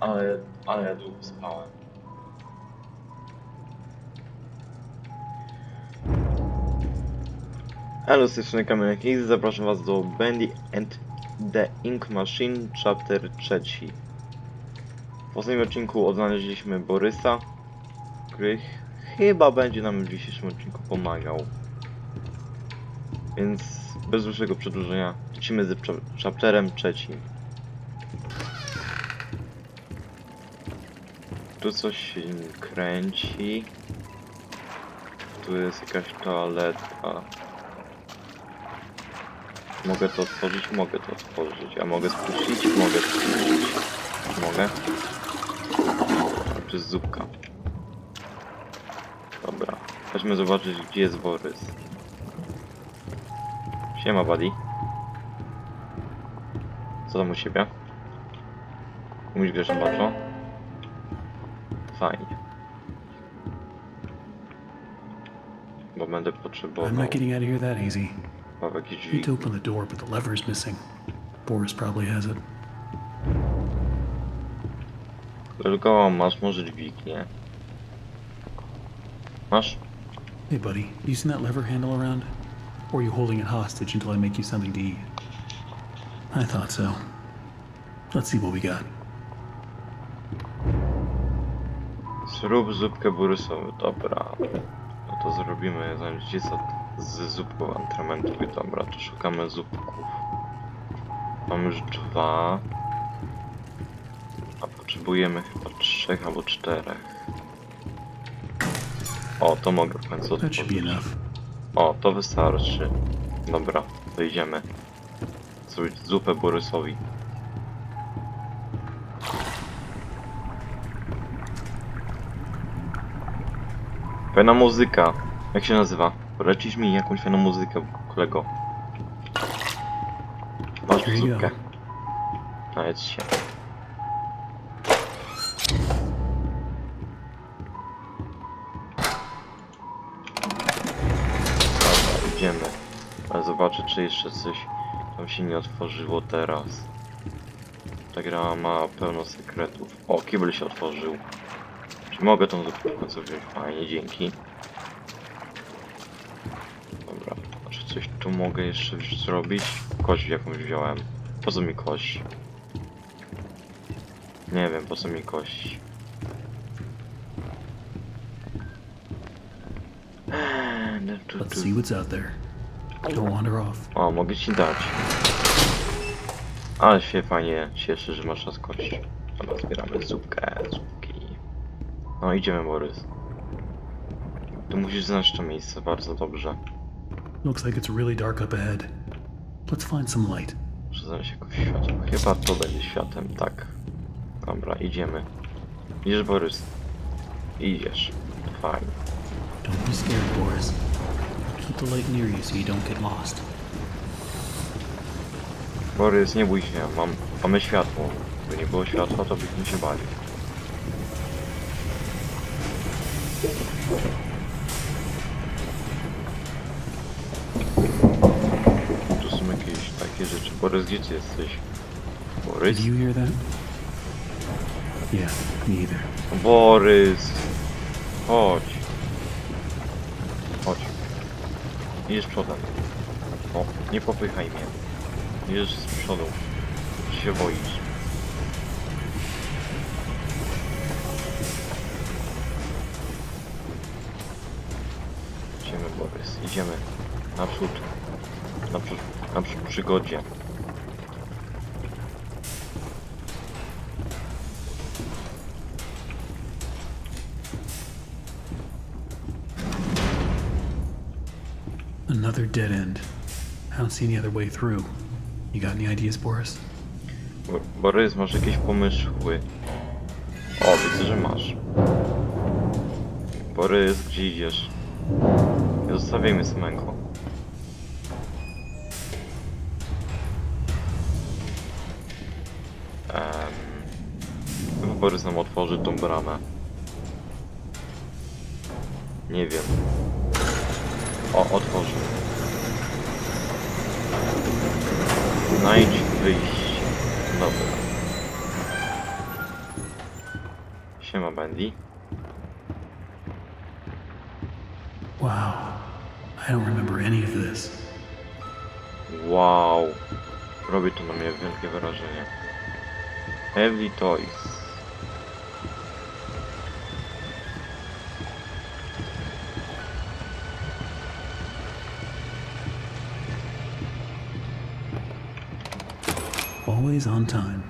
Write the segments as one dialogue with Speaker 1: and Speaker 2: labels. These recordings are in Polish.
Speaker 1: Ale, ale ja długo spałem. Strony Kamilek i zapraszam was do Bandy and the Ink Machine Chapter 3. W ostatnim odcinku odnaleźliśmy Borysa, który ch- chyba będzie nam w dzisiejszym odcinku pomagał. Więc bez dłuższego przedłużenia lecimy z cha- chapterem trzecim. Tu coś kręci. Tu jest jakaś toaletka. Mogę to otworzyć? Mogę to otworzyć. A mogę spuścić? Mogę spuścić. Mogę? To jest zupka. Dobra. Chodźmy zobaczyć, gdzie jest Borys. Siema, buddy. Co tam u siebie? Umiesz grać na bardzo? Fajnie. Bo będę potrzebował
Speaker 2: I'm not getting out of here that easy.
Speaker 1: chyba jakieś
Speaker 2: Need
Speaker 1: drzwi.
Speaker 2: to open the door, but the lever's missing. Boris probably has it.
Speaker 1: Tylko masz może dźwignię. Masz?
Speaker 2: Hey, buddy, you seen that lever handle around? Or are you holding it hostage until I make you something to eat? I thought so. Let's see what we got.
Speaker 1: Zrób zupkę burysową, dobra. No to zrobimy zamiast z zupką atramentu. Dobra, to szukamy zupków. Mam już dwa. A potrzebujemy chyba trzech albo czterech. O, to mogę w końcu otworzyć. O, to wystarczy. Dobra, to idziemy. Zrobić zupę Borysowi. Fajna muzyka. Jak się nazywa? Polecisz mi jakąś fajną muzykę, kolego. Masz zupkę. Najedz się. Zobaczę, czy jeszcze coś tam się nie otworzyło teraz. Ta gra ma pełno sekretów. O, kibel się otworzył. Czy mogę tą zupkę wziąć? Fajnie, dzięki. Dobra, czy coś tu mogę jeszcze zrobić? Kość jakąś wziąłem. Po co mi kość? Nie wiem, po co mi kość.
Speaker 2: Let's see what's out there. Don't wander off.
Speaker 1: O, mogę ci dać. Ale się fajnie cieszę, że masz nas kość. Dobra, zbieramy zupkę, zupki. No, idziemy, Borys. Tu musisz znać to miejsce bardzo dobrze.
Speaker 2: Looks like it's really dark up ahead. Let's find some light.
Speaker 1: Muszę znaleźć jakieś światło. Chyba to będzie światem, tak. Dobra, idziemy. Idziesz, Borys. Idziesz. Fajnie.
Speaker 2: Don't be scared, Boris. Keep the light near you so you don't get lost.
Speaker 1: Borys, nie bój się, mam, mamy światło. Gdyby nie było światła, to byśmy się bali. Tu są jakieś takie rzeczy. Borys, gdzie ty jesteś? Borys?
Speaker 2: Did you hear that? Yeah, me either.
Speaker 1: Borys! Chodź. Idziesz przodem. O, nie popychaj mnie. Idziesz z przodu. Czy się boisz? Idziemy, Borys. Idziemy. Naprzód. Naprzód, naprzód przygodzie.
Speaker 2: Another dead end. I don't see any other way through. You got any ideas, Boris?
Speaker 1: Bo- Borys, masz jakieś pomysły? O, widzę, że masz. Borys, gdzie idziesz? Nie zostawiaj mnie samego. Ehm, chyba Borys nam otworzy tą bramę. Nie wiem. O, otworzył. Znajdź wyjście. Dobra. Siema Bendy.
Speaker 2: Wow. I don't remember any of this.
Speaker 1: Wow. Robi to na mnie wielkie wrażenie. Heavy Toys.
Speaker 2: Always on time.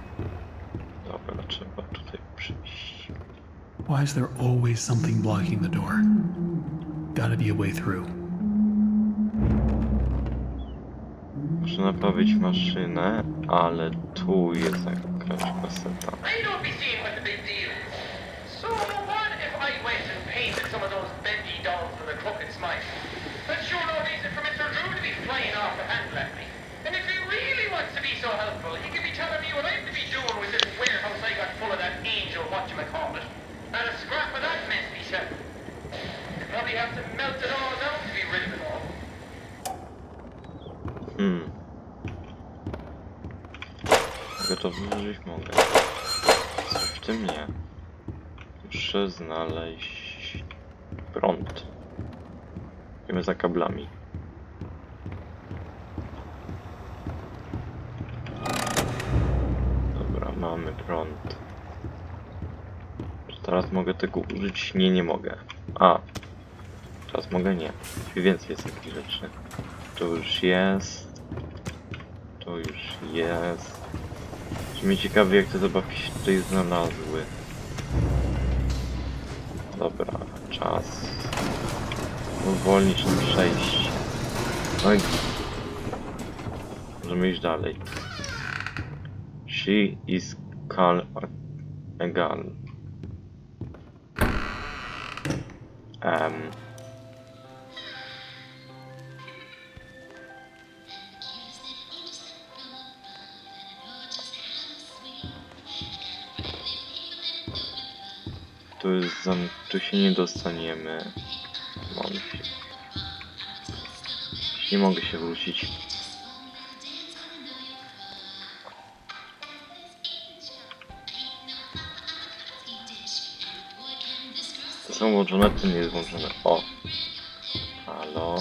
Speaker 1: Dobra, trzeba tutaj przyjść.
Speaker 2: Why is there always something blocking the door? Gotta be a way through.
Speaker 1: Muszę naprawić maszynę, ale tu jest jakaś kaseta.
Speaker 3: I don't be seeing what the big deal is. So what if I went and painted some of those bendy dolls from the crooked smile? That's sure no reason for Mr. Drew to be flying off the handle at me. And if he really wants to be so helpful, he could be telling me what I'm to be doing this warehouse I got full of that angel whatchamacallit. And a scrap of that mess myself. I'd probably have to melt it all down to be rid of it all.
Speaker 1: Hmm. Mogę to wyłożyć? Mogę. W tym nie. Muszę znaleźć prąd. Idziemy za kablami. Dobra, mamy prąd. Czy teraz mogę tego użyć? Nie, nie mogę. A. Teraz mogę? Nie. Więcej jest takich rzeczy. To już jest. To już jest. Czy mnie ciekawi jak te zabawki się tutaj znalazły. Dobra, czas. Uwolnić nam przejście. No i... Możemy iść dalej. She is cal... egal. Um, Tu jest zam... Tu się nie dostaniemy. Mam się. Nie mogę się wrócić. Są włączone, to nie jest włączone. O! Halo?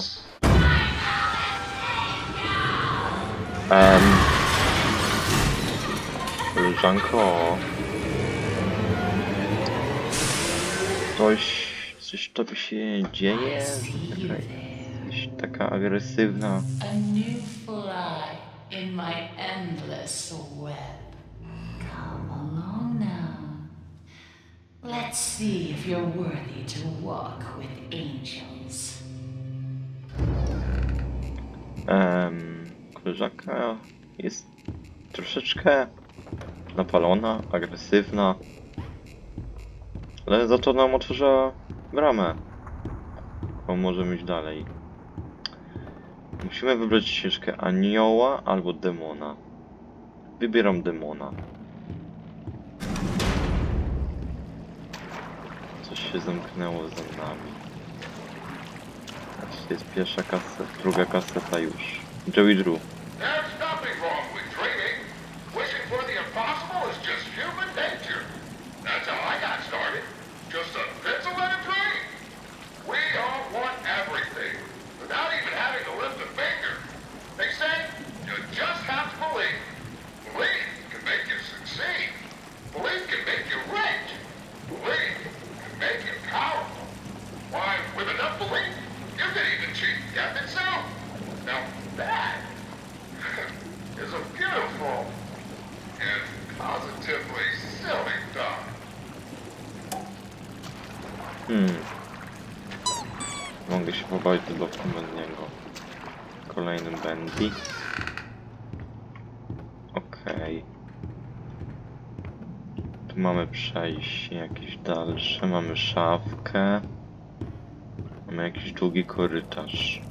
Speaker 1: Em... Koleżanko... Coś... Coś tobie się dzieje? Taka, jesteś taka agresywna.
Speaker 4: A new fly in my endless web. Come along now. Let's see if you're worthy to walk with angels.
Speaker 1: Em, koleżanka jest troszeczkę napalona, agresywna. Ale za to nam otworzyła bramę. Bo możemy iść dalej. Musimy wybrać ścieżkę anioła albo demona. Wybieram demona. Się zamknęło za nami. To jest pierwsza kaseta, druga kaseta już. Joey Drew.
Speaker 3: There's nothing wrong with dreaming. Wishing for the impossible is just human nature. That's how I got started. Just a pencil and a dream. We all want everything without even having to lift a finger. They say you just have to believe. Believe can make you succeed. Believe can make you rich. Believe can make you powerful. Why, with enough belief, you can even cheat death itself. Now that is a beautiful and positively silly thought.
Speaker 1: Hmm. Mogę się pobawić zabawką Bendiego. Kolejnym Bendy. Okej. Tu mamy przejście jakieś dalsze, mamy szafkę. Mamy jakiś długi korytarz.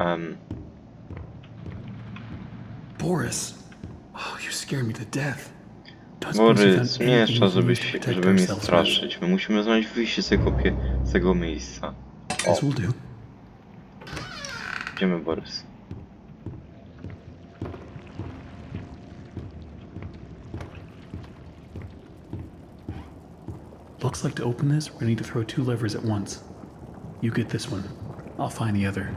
Speaker 1: Um,
Speaker 2: Boris. Oh, you scared me to death. Don't suppose you
Speaker 1: Borys,
Speaker 2: found
Speaker 1: nie
Speaker 2: anything
Speaker 1: trzeba,
Speaker 2: we can
Speaker 1: żeby, się, żeby mnie straszyć. My musimy znaleźć wyjście z tego, pie, z tego miejsca.
Speaker 2: right? This will do.
Speaker 1: Idziemy, Borys.
Speaker 2: Looks like to open this, we're gonna need to throw two levers at once. You get this one. I'll find the other.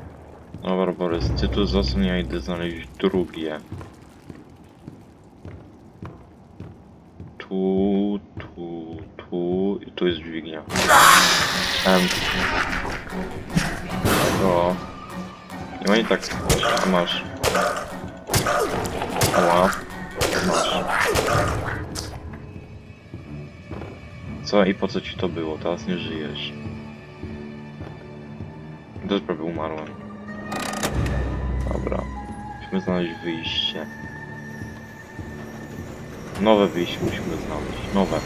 Speaker 1: Dobra, Borys, ty tu zostań, ja idę znaleźć drugie. Żyjesz. Też prawie umarłem. Dobra. Musimy znaleźć wyjście. Nowe wyjście musimy znaleźć. Nowe.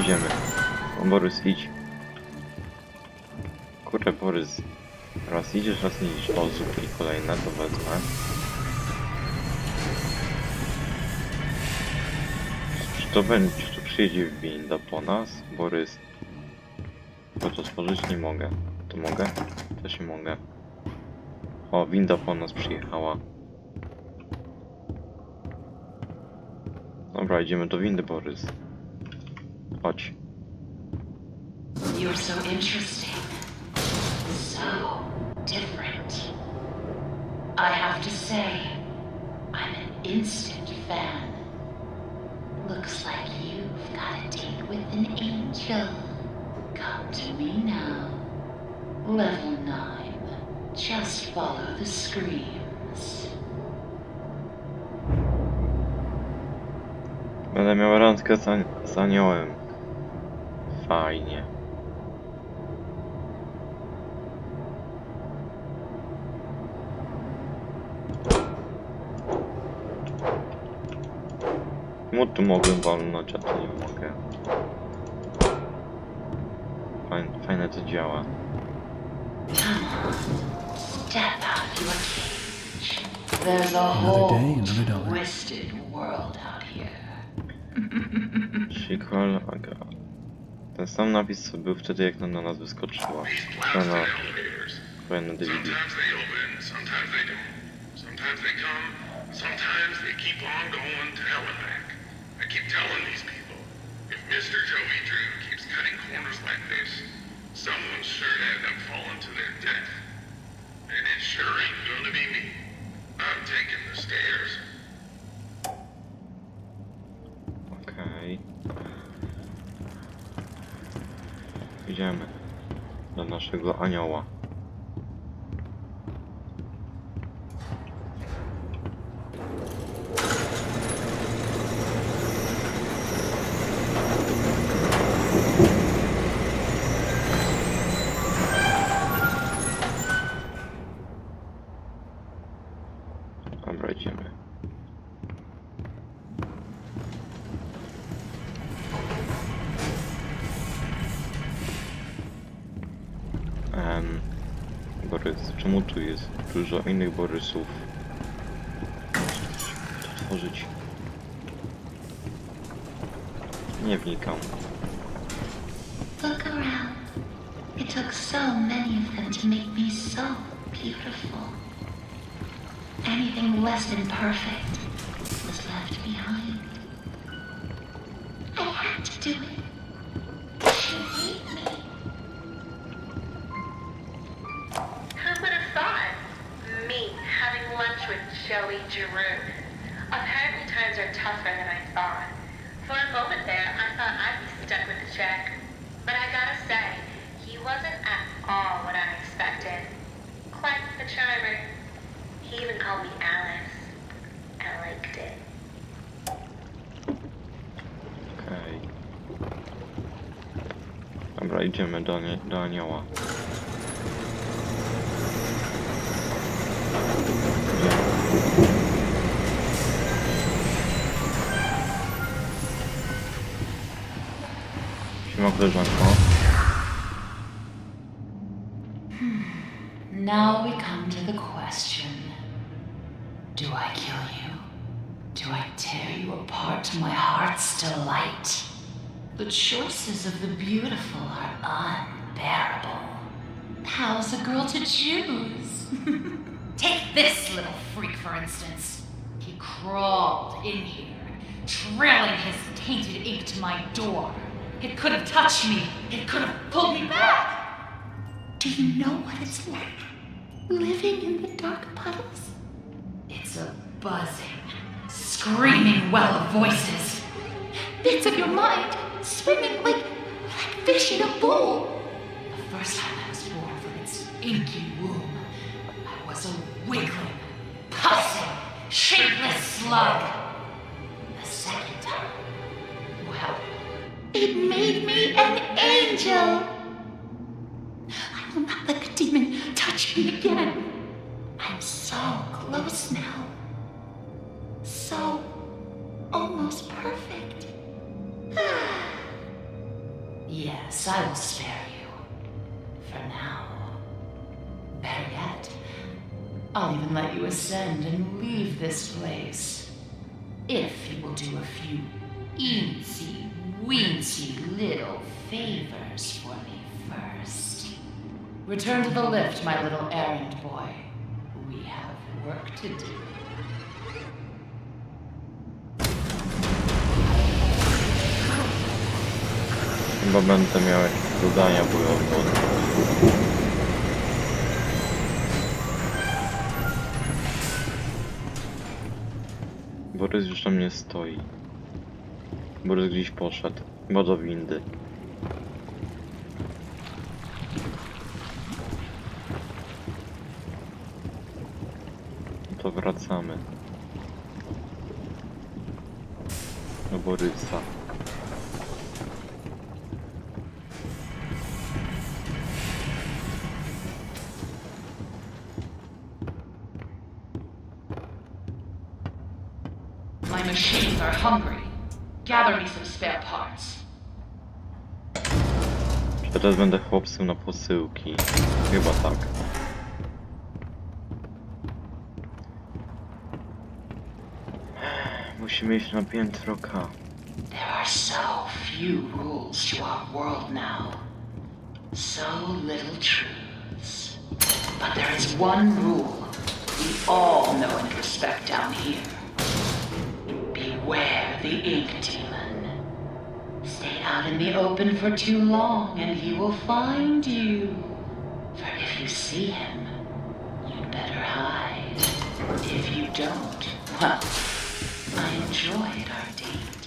Speaker 1: Idziemy. O, Borys, idź. Kurde, Borys. Raz idziesz, raz nie idziesz. O, zupki kolejne, to wezmę. Czy to będzie, czy to przyjedzie winda po nas? Borys. Bo to stworzyć nie mogę. To mogę? Też nie mogę. O, winda po nas przyjechała. Dobra, idziemy do windy, Borys. Chodź.
Speaker 4: You're so interesting. So different. I have to say, I'm an instant fan. Looks like you've got a date with an angel. Come to me now. Level 9. Just follow the screams.
Speaker 1: Będę miał randkę z, an z aniołem. Fajnie. Mu tu mogłem walnąć, a tu nie mogę. Fajne, fajne to działa.
Speaker 4: There's a whole twisted world out here.
Speaker 1: Shikol Aga. Ten sam napis był wtedy jak na, na nas wyskoczyła. To na na DVD.
Speaker 3: Sometimes they open, sometimes they don't. Sometimes they come, sometimes they keep on going to hell. I keep telling these people, if Mr. Joey Drew keeps cutting corners like this, someone's sure to end up falling to their death. And it sure ain't gonna be me. I'm taking the stairs.
Speaker 1: Okej. Idziemy do naszego anioła. Em, Borys, czemu tu jest dużo innych Borysów? To otworzyć. Nie wnikam.
Speaker 4: Look around. It took so many of them to make me so beautiful. Anything less than perfect
Speaker 5: called me Alice. I liked it.
Speaker 1: Okej. Dobra, idziemy do, nie, do anioła. Siema koleżanko.
Speaker 4: Now we The choices of the beautiful are unbearable. How's a girl to choose? Take this little freak, for instance. He crawled in here, trailing his tainted ink to my door. It could have touched me. It could have pulled me back. Do you know what it's like living in the dark puddles? It's a buzzing, screaming well of voices. Bits of your mind swimming like, like fish in a bowl. The first time I was born from its inky womb, I was a wiggling, pussing, shapeless slug. The second time, well, it made me an angel. I will not let the demon touch me again. I'm so close now. So almost perfect. Ah. Yes, I will spare you. For now. Better yet, I'll even let you ascend and leave this place. If you will do a few eensy, weensy little favors for me first. Return to the lift, my little errand boy. We have work to do.
Speaker 1: Chyba będę miał jakieś zadania bojowe. Borys już tam nie stoi. Borys gdzieś poszedł. Chyba do windy. No To wracamy. Do Borysa.
Speaker 4: Are hungry. Gather me some spare parts.
Speaker 1: Teraz będę chłopcem na posyłki. Chyba tak. Musimy iść na piętro K.
Speaker 4: There are so few rules to our world now. So little truths. But there is one rule we all know and respect down here. Beware the ink demon. Stay out in the open for too long and he will find you. For if you see him, you'd better hide. If you don't, well, I enjoyed our date.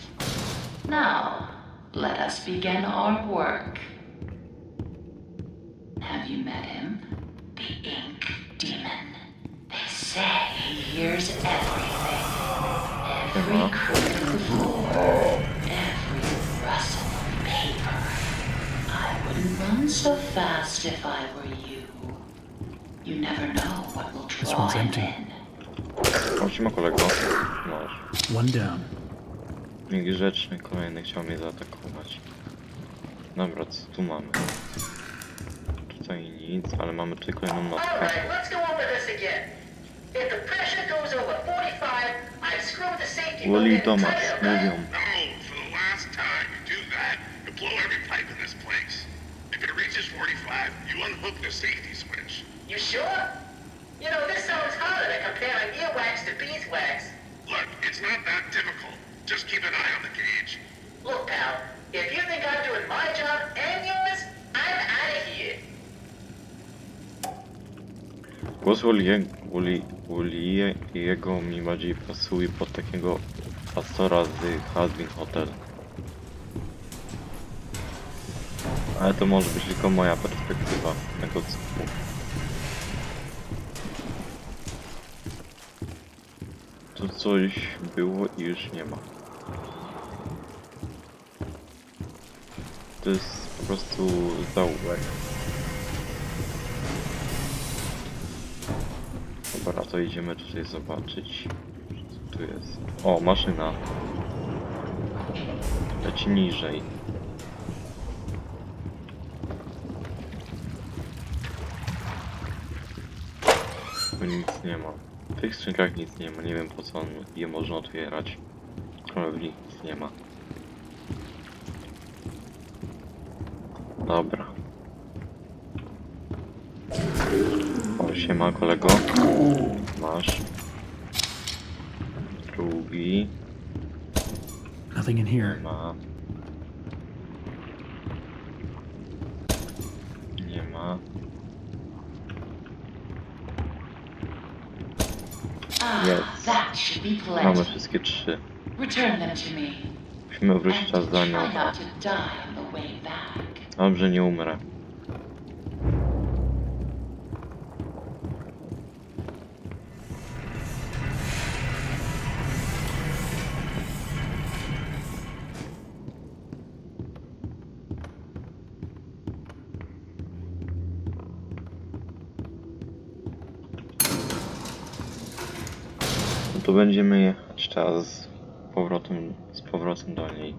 Speaker 4: Now, let us begin our work. Have you met him? The Ink Demon. They say he hears everything. Every floor. Every rustle of paper. I wouldn't run so fast if I were you. You never know what will
Speaker 2: This
Speaker 4: draw
Speaker 2: one's
Speaker 4: him
Speaker 2: empty.
Speaker 4: in.
Speaker 1: Kolego. Masz.
Speaker 2: One down.
Speaker 1: Niegrzeczny kolejny chciał mnie zaatakować. Dobra, co tu mamy? Tutaj nic, ale mamy tutaj kolejną mapkę.
Speaker 6: Alright, let's go over this
Speaker 3: you unhook the safety switch.
Speaker 6: You sure? You know, this sounds harder than comparing earwax to beeswax.
Speaker 3: Look, it's not that difficult. Just keep an eye on the gauge.
Speaker 6: Look, pal, if you think I'm doing my job and yours, I'm out of here.
Speaker 1: Głos Wolie- Woli- Woliego mi bardziej pasuje pod takiego pastora z Hazbin Hotel. Ale to może być tylko moja perspektywa tego cyklu. Tu coś było i już nie ma. To jest po prostu zaułek. Dobra, to idziemy tutaj zobaczyć. Tu jest? O, maszyna. Leci niżej. Tu nic nie ma. W tych skrzynkach nic nie ma, nie wiem po co on je można otwierać. Ale w nich nic nie ma. Dobra. O, siema kolego. Masz. Drugi.
Speaker 2: Nothing in here.
Speaker 1: Ma. Nie ma.
Speaker 4: Ah,
Speaker 1: Yes.
Speaker 4: that should be
Speaker 1: Mamy
Speaker 4: plenty.
Speaker 1: wszystkie trzy.
Speaker 4: Return them to me.
Speaker 1: Musimy wrócić
Speaker 4: And
Speaker 1: czas za
Speaker 4: try
Speaker 1: nią.
Speaker 4: not to die on the way back.
Speaker 1: Dobrze, nie umrę. Będziemy jechać teraz z powrotem, z powrotem do niej.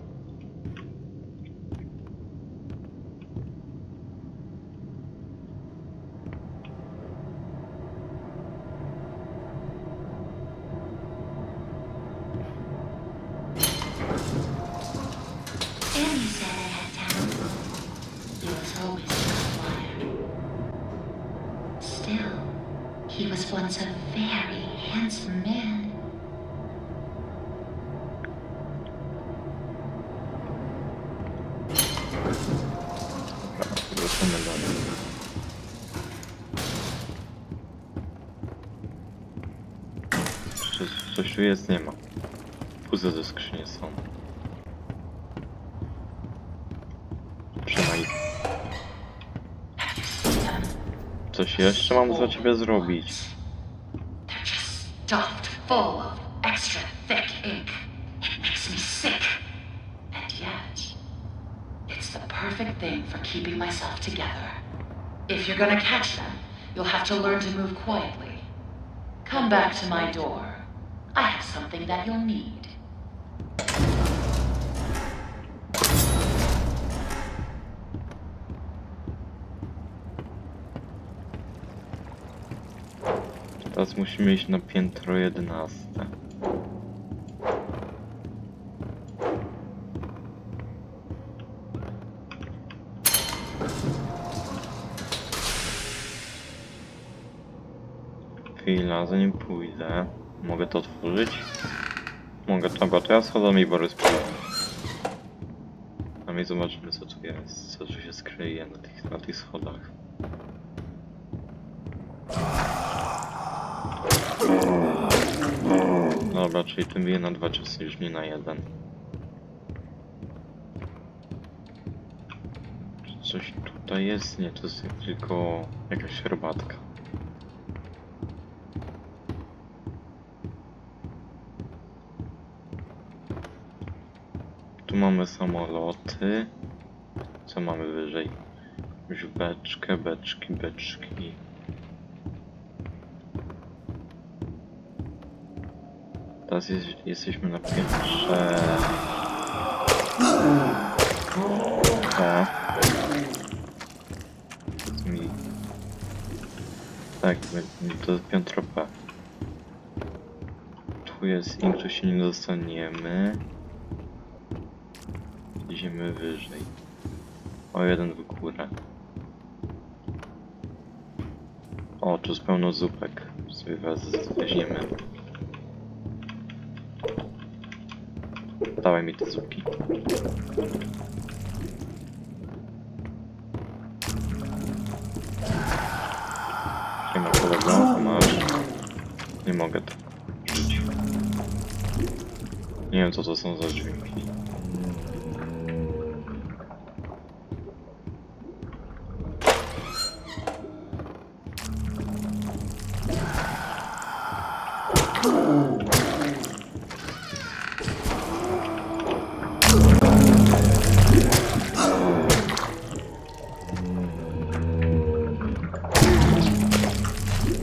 Speaker 4: Still, he was once a very handsome man.
Speaker 1: Tu jest? Nie ma. Puste ze skrzyni są.
Speaker 4: Them?
Speaker 1: coś jeszcze mam za ciebie zrobić.
Speaker 4: Stuffed full of extra thick ink. It makes me sick. And yet, it's the perfect thing for keeping myself together. If you're gonna catch them, you'll have to learn to move quietly. Come back to my door. Have something that you'll need.
Speaker 1: Teraz musimy iść na piętro 11. Chwila, zanim pójdę, mogę to otworzyć? Mogę, dobra, to ja schodzę i Borys. A my zobaczymy co tu jest, co tu się skryje na tych, na tych schodach. Dobra, czyli tym bije na dwa czasy, już nie na jeden. Czy Coś tutaj jest? Nie, to jest tylko jakaś herbatka. Mamy samoloty. Co mamy wyżej? Już beczkę, beczki, beczki. Teraz jest, jesteśmy na piętrze. Powiedz mi. Tak, to jest piętro P. Tu jest ink, tu się nie dostaniemy. Idziemy wyżej. O jeden w górę. O, tu jest pełno zupek. Sobie wez- weźmiemy. Dawaj mi te zupki. Nie ma kolego, masz. Nie mogę to rzucić. Nie wiem co to są za dźwięki.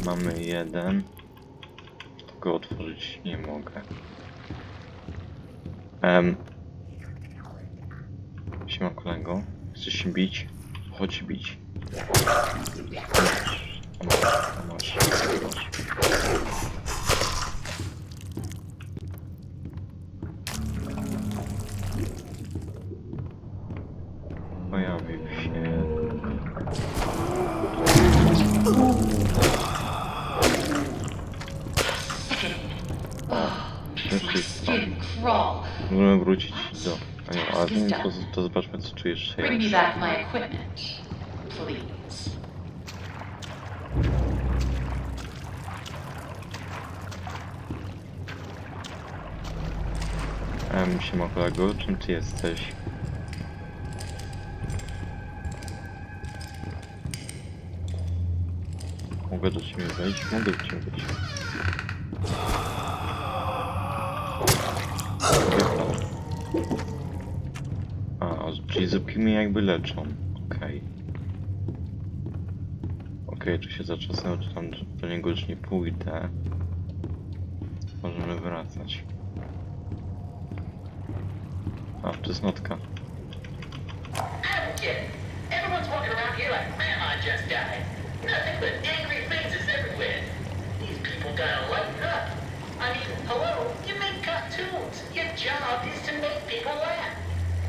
Speaker 1: Mamy jeden. Tylko otworzyć nie mogę. Em. Siema kolego. Chcesz się bić? Chodź bić. Masz. Masz. Masz. To, to zobaczmy co tu jeszcze
Speaker 4: Bring me back my equipment, please.
Speaker 1: Em, siema kolego, czym ty jesteś? Mogę do ciebie wejść? Mogę do ciebie wejść. Wypadł. A, a, czyli zupki mnie jakby leczą. Okej. Okej, czy się zaczasem, czy tam do niego już nie pójdę. Możemy wracać. A, czesnotka.
Speaker 6: I get it. Everyone's walking around here like grandma just died. Nothing but angry faces everywhere. These people gotta lighten up. I mean, hello, you make cartoons. Your job is to make people laugh.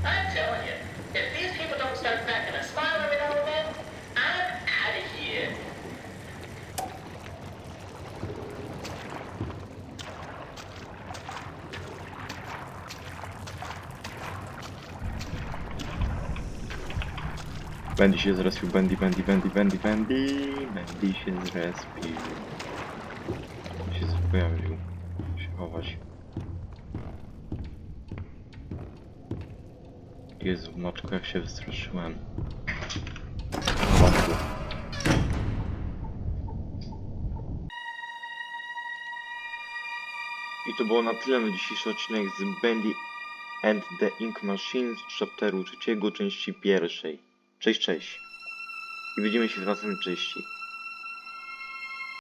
Speaker 6: I'm telling you, if these people don't start cracking a smile every now and then, I'm out of here.
Speaker 1: Bendy się zrespił, Bendy, Bendy, Bendy, Bendy, Bendy, Bendy się zrespił. się pojawił. Się chować. Jezu, maczko, jak się wystraszyłem. Matku. I to było na tyle na dzisiejszy odcinek z Bendy and the Ink Machine z chapteru trzeciego części pierwszej. Cześć, cześć. I widzimy się w następnej części.